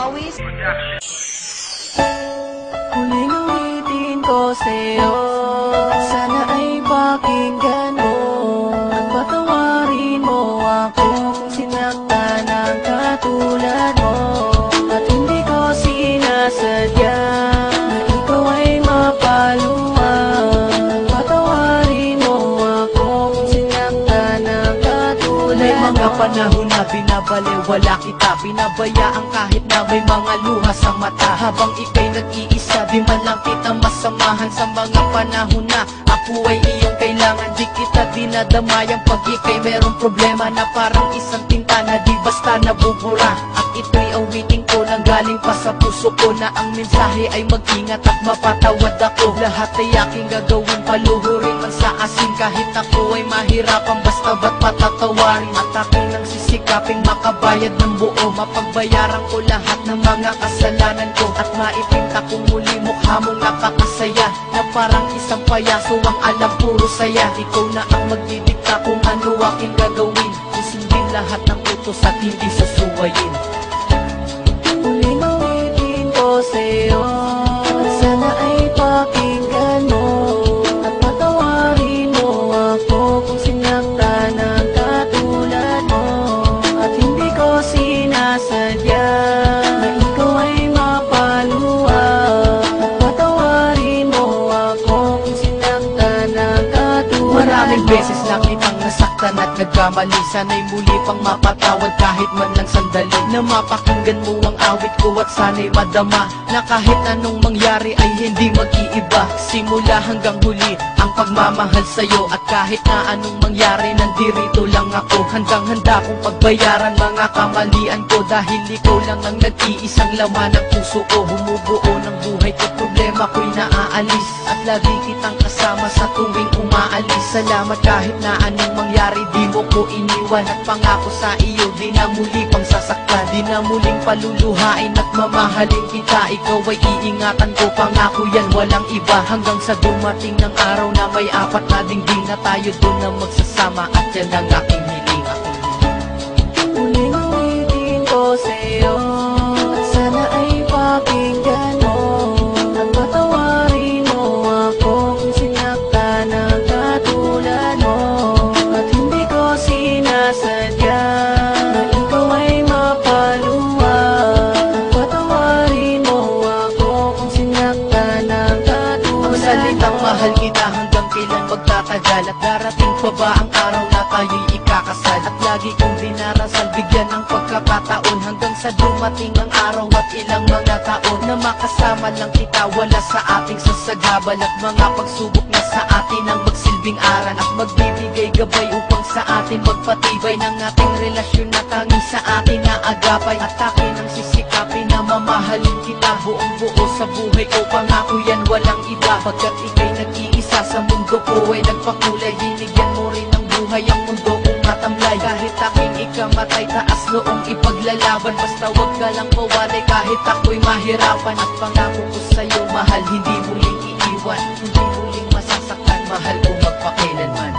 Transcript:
always. Mga panahon na binabaliwala kita. Binabayaan kahit na may mga luha sa mata. Habang ika'y nag-iisa, di man lang kita masamahan Sa mga panahon na ako ay iyong kailangan. Di kita dinadamayan pag ika'y merong problema Na parang isang tinta na di basta nabubura. At ito'y awiting ko nang galing pa sa puso ko Na ang mensahe ay mag-ingat at mapatawad ako. Lahat ay aking gagawin paluhurin man sa asin. Kahit ako ay mahirapan basta ba't aking nang sisikaping makabayad ng buo. Mapagbayaran ko lahat ng mga kasalanan ko. At maipinta ko muli mukha mong nakakasaya. Na parang isang payaso ang alam puro saya. Ikaw na ang magdidikta kung ano aking gagawin. Susundin lahat ng utos at hindi susuwayin Maraming mo beses na kitang nasaktan at nagkamali Sana'y muli pang mapatawad kahit man lang sandali. Na mapakinggan mo ang awit ko at sana'y madama Na kahit anong mangyari ay hindi mag-iiba. Simula hanggang huli ang pagmamahal sa'yo At kahit na anong mangyari nandirito lang ako. Handang handa kong pagbayaran mga kamalian ko Dahil ikaw lang ang nag-iisang laman ng puso ko. Humubuo ng buhay ko problema ko'y naaalis. At lagi kitang kasama sa tuwing umaalis. Salamat kahit na anong mangyari di mo ko iniwan At pangako sa iyo. Di na muli pang sasaktan Di na muling paluluhain at mamahalin kita. Ikaw ay iingatan ko pangako yan walang iba. Hanggang sa dumating ng araw na may apat na dingding Na tayo doon na magsasama at yan ang Aking magtatagal At darating pa ba ang araw na tayo'y ikakasal? At lagi kong dinarasal bigyan ng pagkakataon Hanggang sa dumating ang araw at ilang mga taon Na makasama lang kita. Wala sa ating sasagabal At mga pagsubok na sa atin ang magsilbing aral. At magbibigay gabay upang sa atin magpatibay Ng ating relasyon na tanging sa atin na agapay. At akin ang sisikapin na mamahalin kita Buong buo sa buhay ko. Pangako yan walang iba. Pagkat ika'y sa mundo ko ay nagpakulay Binigyan mo rin ng buhay ang mundo kong katamlay Kahit aking ikamatay taas noong ipaglalaban. Basta wag ka lang mawalay kahit ako'y mahirapan. At pangako ko sa'yo mahal hindi muling iiwan. Hindi muling masasaktan mahal ko magpakailanman.